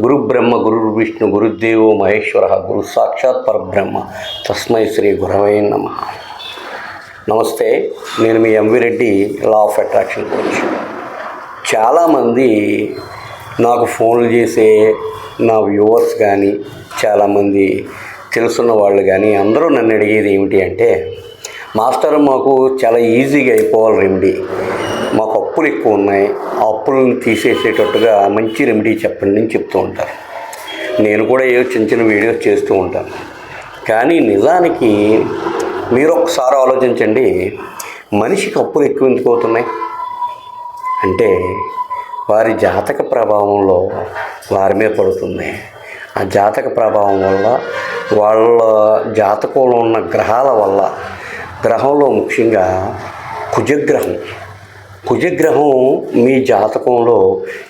గురు బ్రహ్మ గురు విష్ణు గురుదేవో మహేశ్వర గురు సాక్షాత్ పరబ్రహ్మ. తస్మై శ్రీ గురవే నమ. నమస్తే నేను మీ MV Reddy law of attraction coach చాలామంది నాకు ఫోన్లు చేసే నా వ్యూవర్స్ కానీ చాలామంది తెలుసున్న వాళ్ళు కానీ అందరూ నన్ను అడిగేది ఏమిటి అంటే మాస్టర్ మాకు చాలా ఈజీగా అయిపోవాలి రెమెడీ అప్పులు ఎక్కువ ఉన్నాయి. ఆ అప్పులను తీసేసేటట్టుగా మంచి రెమెడీ చెప్పండి అని చెప్తూ ఉంటారు. నేను కూడా ఏదో చిన్న చిన్న వీడియోస్ చేస్తూ ఉంటాను. కానీ నిజానికి మీరు ఒకసారి ఆలోచించండి మనిషికి అప్పులు ఎక్కువ ఎందుకు అవుతున్నాయి? అంటే వారి జాతక ప్రభావంలో వారి మీద పడుతుంది. ఆ జాతక ప్రభావం వల్ల వాళ్ళ జాతకంలో ఉన్న గ్రహాల వల్ల గ్రహంలో ముఖ్యంగా కుజగ్రహం కుజగ్రహం మీ జాతకంలో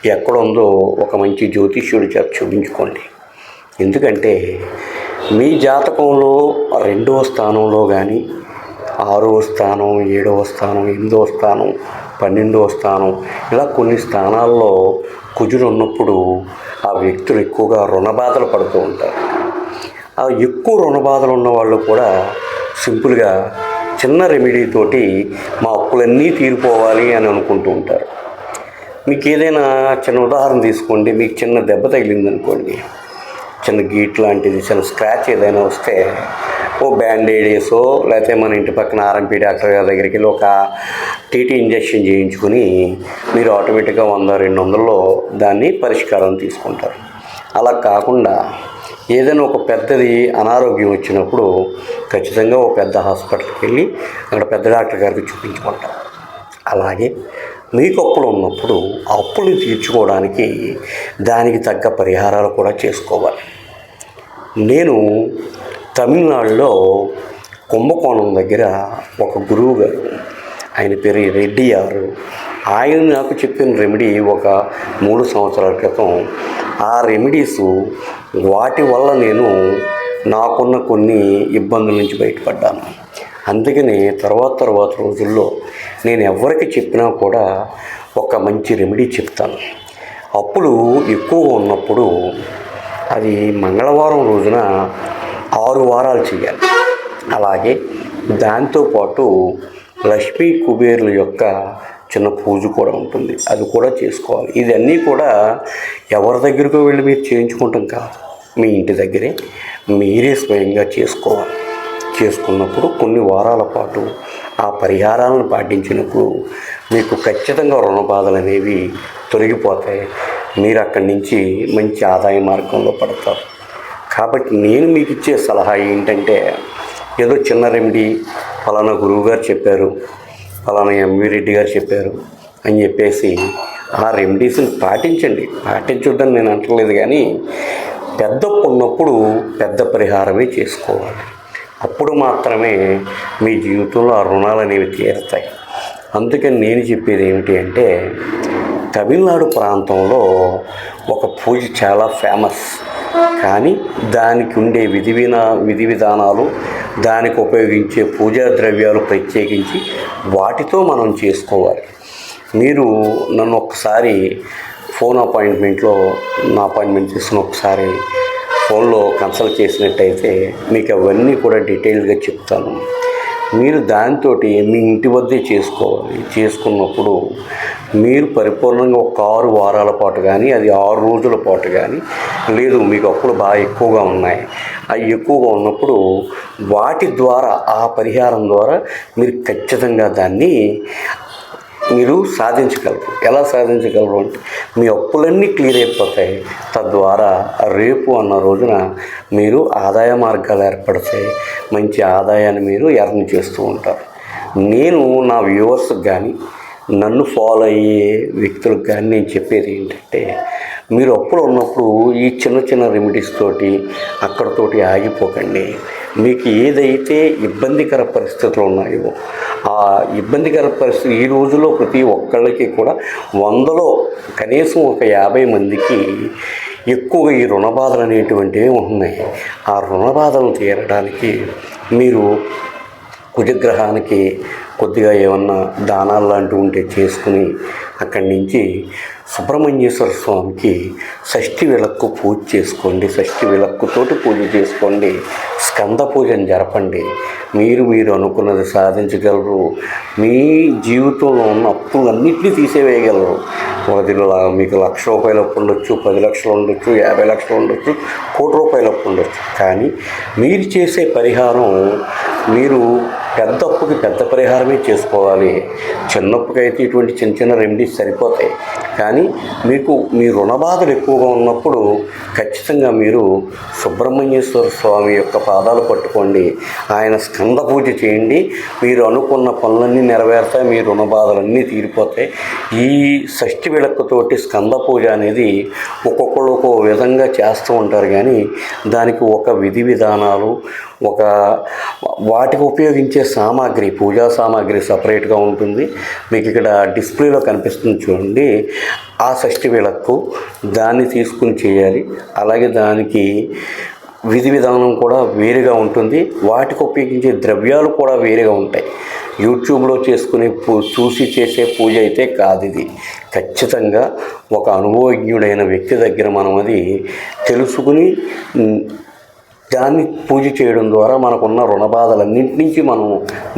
ఎక్కడుందో ఒక మంచి జ్యోతిష్యుడి చేత చూపించుకోండి. ఎందుకంటే మీ జాతకంలో రెండవ స్థానంలో కానీ ఆరవ స్థానం ఏడవ స్థానం ఎనిమిదవ స్థానం పన్నెండవ స్థానం ఇలా కొన్ని స్థానాల్లో కుజుడు ఉన్నప్పుడు ఆ వ్యక్తులు ఎక్కువగా రుణబాధలు పడుతూ ఉంటారు. ఆ ఎక్కువ రుణబాధలు ఉన్న వాళ్ళు కూడా సింపుల్గా చిన్న రెమెడీ తోటి మా అప్పులన్నీ తీరిపోవాలి అని అనుకుంటూ ఉంటారు. మీకు ఏదైనా చిన్న ఉదాహరణ తీసుకోండి మీకు చిన్న దెబ్బ తగిలింది అనుకోండి చిన్న గీట్ లాంటిది చిన్న స్క్రాచ్ ఏదైనా వస్తే ఓ బ్యాండేడ్ వేసో లేకపోతే మన ఇంటి పక్కన ఆర్ఎంపీ డాక్టర్ గారి దగ్గరికి వెళ్ళి ఒక టీటీ ఇంజెక్షన్ చేయించుకుని మీరు ఆటోమేటిక్గా వంద రెండు వందల్లో దాన్ని పరిష్కారం తీసుకుంటారు. అలా కాకుండా ఏదైనా ఒక పెద్దది అనారోగ్యం వచ్చినప్పుడు ఖచ్చితంగా ఒక పెద్ద హాస్పిటల్కి వెళ్ళి అక్కడ పెద్ద డాక్టర్ గారికి చూపించుకుంటాం. అలాగే మీకు అప్పులు ఉన్నప్పుడు అప్పులు తీర్చుకోవడానికి దానికి తగ్గ పరిహారాలు కూడా చేసుకోవాలి. నేను తమిళనాడులో కుంభకోణం దగ్గర ఒక గురువు గారు ఆయన పేరు రెడ్డి గారు ఆయన నాకు చెప్పిన రెమెడీ ఒక మూడు సంవత్సరాల క్రితం. ఆ రెమెడీస్ వాటి వల్ల నేను నాకున్న కొన్ని ఇబ్బందుల నుంచి బయటపడ్డాను. అందుకని తర్వాత తర్వాత రోజుల్లో నేను ఎవరికి చెప్పినా కూడా ఒక మంచి రెమెడీ చెప్తాను. అప్పులు ఎక్కువగా ఉన్నప్పుడు అది మంగళవారం రోజున ఆరు వారాలు చేయాలి. అలాగే దాంతోపాటు లక్ష్మీ కుబేర్ల యొక్క చిన్న పూజ కూడా ఉంటుంది. అది కూడా చేసుకోవాలి. ఇదన్నీ కూడా ఎవరి దగ్గరకు వెళ్ళి మీరు చేయించుకుంటాం కాదు. మీ ఇంటి దగ్గరే మీరే స్వయంగా చేసుకోవాలి. చేసుకున్నప్పుడు కొన్ని వారాల పాటు ఆ పరిహారాలను పాటించినప్పుడు మీకు ఖచ్చితంగా రుణ బాధలు అనేవి తొలగిపోతాయి. మీరు అక్కడి నుంచి మంచి ఆదాయ మార్గంలో పడతారు. కాబట్టి నేను మీకు ఇచ్చే సలహా ఏంటంటే ఏదో చిన్న రెమెడీ ఫలానా గురువు గారు చెప్పారు. ఫలానా ఎంవి రెడ్డి గారు చెప్పారు అని చెప్పేసి ఆ రెమెడీస్ని పాటించండి. పాటించొద్దని నేను అంటలేదు కానీ పెద్ద ఉన్నప్పుడు పెద్ద పరిహారమే చేసుకోవాలి. అప్పుడు మాత్రమే మీ జీవితంలో ఆ రుణాలు అనేవి తీరుతాయి. అందుకని నేను చెప్పేది ఏమిటి అంటే తమిళనాడు ప్రాంతంలో ఒక పూజ చాలా ఫేమస్ కానీ దానికి ఉండే విధి వినా విధి విధానాలు దానికి ఉపయోగించే పూజా ద్రవ్యాలు ప్రత్యేకించి వాటితో మనం చేసుకోవాలి. మీరు నన్ను ఒకసారి ఫోన్ అపాయింట్మెంట్లో నా అపాయింట్మెంట్ తీసుకుని ఒకసారి ఫోన్లో కన్సల్ట్ చేసినట్టయితే మీకు అవన్నీ కూడా డీటెయిల్గా చెప్తాను. మీరు దాంతో మీ ఇంటి వద్దే చేసుకోవాలి. చేసుకున్నప్పుడు మీరు పరిపూర్ణంగా ఒక ఆరు వారాల పాటు కానీ అది ఆరు రోజుల పాటు కానీ లేదు మీకు అప్పుడు బాగా ఎక్కువగా ఉన్నాయి. అవి ఎక్కువగా ఉన్నప్పుడు వాటి ద్వారా ఆ పరిహారం ద్వారా మీరు ఖచ్చితంగా దాన్ని మీరు సాధించగలరు. ఎలా సాధించగలరు అంటే మీ అప్పులన్నీ క్లియర్ అయిపోతాయి. తద్వారా రేపు అన్న రోజున మీరు ఆదాయ మార్గాలు ఏర్పడతాయి. మంచి ఆదాయాన్ని మీరు ఎర్న్ చేస్తూ ఉంటారు. నేను నా వ్యూవర్స్కి కానీ నన్ను ఫాలో అయ్యే వ్యక్తులకు కానీ నేను చెప్పేది ఏంటంటే మీరు అప్పులు ఉన్నప్పుడు ఈ చిన్న చిన్న రెమెడీస్ తోటి అక్కడతోటి ఆగిపోకండి. మీకు ఏదైతే ఇబ్బందికర పరిస్థితులు ఉన్నాయో ఆ ఇబ్బందికర పరిస్థితి ఈ రోజులో ప్రతి ఒక్కళ్ళకి కూడా వందలో కనీసం ఒక యాభై మందికి ఎక్కువగా ఈ రుణ బాధలు అనేటువంటివి ఉన్నాయి ఆ రుణ బాధలు తీరడానికి మీరు కుజగ్రహానికి కొద్దిగా ఏమన్నా దానాలు లాంటివి ఉంటే చేసుకుని అక్కడి నుంచి సుబ్రహ్మణ్యేశ్వర స్వామికి షష్ఠి విలక్కు పూజ చేసుకోండి షష్ఠి విలక్కుతోటి పూజ చేసుకోండి స్కంద పూజను జరపండి. మీరు మీరు అనుకున్నది సాధించగలరు. మీ జీవితంలో ఉన్న అప్పులన్నింటినీ తీసేవేయగలరు. ఒకటి మీకు లక్ష రూపాయల అప్పు ఉండొచ్చు పది లక్షలు ఉండొచ్చు యాభై లక్షలు ఉండొచ్చు కోటి రూపాయల అప్పు ఉండొచ్చు. కానీ మీరు చేసే పరిహారం మీరు పెద్ద అప్పుకి పెద్ద పరిహారమే చేసుకోవాలి. చిన్నప్పుకైతే ఇటువంటి చిన్న చిన్న రెమెడీస్ సరిపోతాయి. కానీ మీకు మీ రుణ బాధలు ఎక్కువగా ఉన్నప్పుడు ఖచ్చితంగా మీరు సుబ్రహ్మణ్యేశ్వర స్వామి యొక్క పాదాలు పట్టుకోండి. ఆయన స్కంద పూజ చేయండి. మీరు అనుకున్న పనులన్నీ నెరవేరుతాయి. మీ రుణ బాధలన్నీ తీరిపోతాయి. ఈ షష్ఠి విలక్కతోటి స్కంద పూజ అనేది ఒక్కొక్కరు ఒక్కో విధంగా చేస్తూ ఉంటారు. కానీ దానికి ఒక విధి విధానాలు ఒక వాటికి ఉపయోగించే సామాగ్రి పూజా సామాగ్రి సపరేట్గా ఉంటుంది. మీకు ఇక్కడ డిస్ప్లేలో కనిపిస్తుంది చూడండి. ఆ షష్ఠి విளక్కు దాన్ని తీసుకుని చేయాలి. అలాగే దానికి విధి విధానం కూడా వేరుగా ఉంటుంది. వాటికి ఉపయోగించే ద్రవ్యాలు కూడా వేరుగా ఉంటాయి. యూట్యూబ్లో చేసుకునే పూ చూసి చేసే పూజ అయితే కాదు ఇది. ఖచ్చితంగా ఒక అనుభవజ్ఞుడైన వ్యక్తి దగ్గర మనం అది తెలుసుకుని దాన్ని పూజ చేయడం ద్వారా మనకున్న రుణ బాధలన్నింటి నుంచి మనం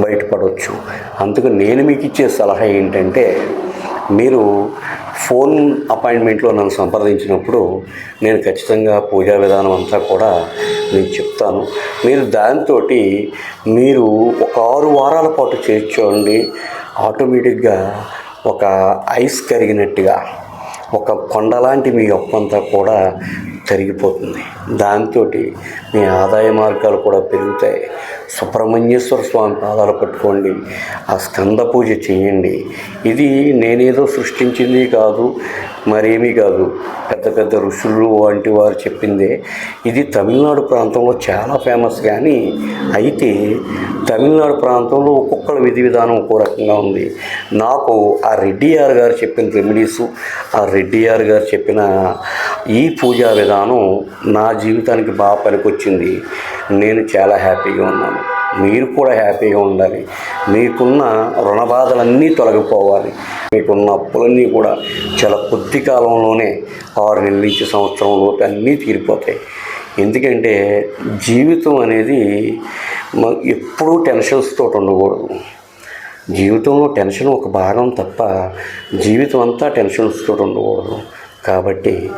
బయటపడవచ్చు అందుకు నేను మీకు ఇచ్చే సలహా ఏంటంటే మీరు ఫోన్ అపాయింట్మెంట్లో నన్ను సంప్రదించినప్పుడు నేను ఖచ్చితంగా పూజా విధానం అంతా కూడా నేను చెప్తాను. మీరు దాంతో మీరు ఒక ఆరు వారాల పాటు చేర్చోండి ఆటోమేటిక్గా ఒక ఐస్ కరిగినట్టుగా ఒక కొండలాంటి మీ అప్పంతా కూడా తరిగిపోతుంది. దాంతో మీ ఆదాయ మార్గాలు కూడా పెరుగుతాయి. సుబ్రహ్మణ్యేశ్వర స్వామి పాదాలు పట్టుకోండి. ఆ స్కంద పూజ చేయండి. ఇది నేనేదో సృష్టించింది కాదు మరేమీ కాదు. పెద్ద పెద్ద ఋషులు వంటి వారు చెప్పిందే. ఇది తమిళనాడు ప్రాంతంలో చాలా ఫేమస్ కానీ అయితే తమిళనాడు ప్రాంతంలో ఒక్కొక్కల విధి విధానం ఒక్కో రకంగా ఉంది. నాకు ఆ రెడ్డియార్ గారు చెప్పిన రెమెడీస్ ఆ రెడ్డియార్ గారు చెప్పిన ఈ పూజా విధానం నా జీవితానికి బాగా పనికొచ్చింది. నేను చాలా హ్యాపీగా ఉన్నాను. మీరు కూడా హ్యాపీగా ఉండాలి. మీకున్న రుణ బాధలన్నీ తొలగిపోవాలి. మీకున్న అప్పులన్నీ కూడా చాలా కొద్ది కాలంలోనే ఆరు నెలల నుంచి సంవత్సరం లోపు అన్నీ తీరిపోతాయి. ఎందుకంటే జీవితం అనేది ఎప్పుడూ టెన్షన్స్ తోటి ఉండకూడదు. జీవితంలో టెన్షన్ ఒక భాగం తప్ప జీవితం అంతా టెన్షన్స్ తోటి ఉండకూడదు. కాబట్టి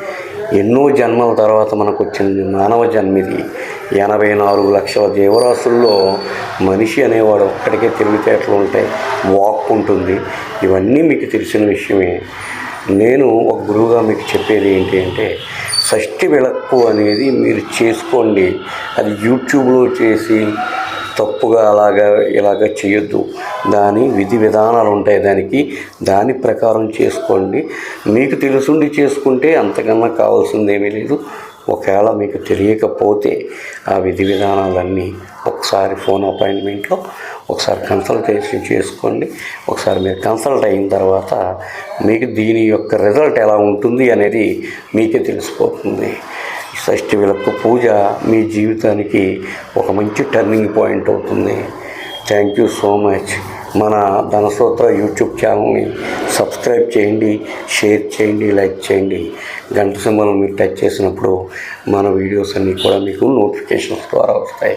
ఎన్నో జన్మల తర్వాత మనకు వచ్చింది మానవ జన్మిది. ఎనభై నాలుగు లక్షల జీవరాశుల్లో మనిషి అనేవాడు ఒక్కడికే తెలివితేటలు ఉంటాయి వాక్ ఉంటుంది. ఇవన్నీ మీకు తెలిసిన విషయమే. నేను ఒక గురువుగా మీకు చెప్పేది ఏంటి అంటే షష్ఠి విలక్కు అనేది మీరు చేసుకోండి. అది యూట్యూబ్లో చేసి తప్పుగా అలాగా ఇలాగ చేయొద్దు. దాని విధి విధానాలు ఉంటాయి దానికి. దాని ప్రకారం చేసుకోండి. మీకు తెలుసుండి చేసుకుంటే అంతకన్నా కావాల్సింది ఏమీ లేదు. ఒకవేళ మీకు తెలియకపోతే ఆ విధి విధానాలన్నీ ఒకసారి ఫోన్ అపాయింట్మెంట్లో ఒకసారి కన్సల్టేషన్ చేసుకోండి. ఒకసారి మీరు కన్సల్ట్ అయిన తర్వాత మీకు దీని యొక్క రిజల్ట్ ఎలా ఉంటుంది అనేది మీకే తెలిసిపోతుంది. షష్ఠి విలక్కు పూజ మీ జీవితానికి ఒక మంచి టర్నింగ్ పాయింట్ అవుతుంది. Thank you so much. మన ధనసూత్ర యూట్యూబ్ ఛానల్ని సబ్స్క్రైబ్ చేయండి షేర్ చేయండి లైక్ చేయండి. గంట సింబల్ మీరు టచ్ చేసినప్పుడు మన వీడియోస్ అన్నీ కూడా మీకు నోటిఫికేషన్స్ ద్వారా వస్తాయి.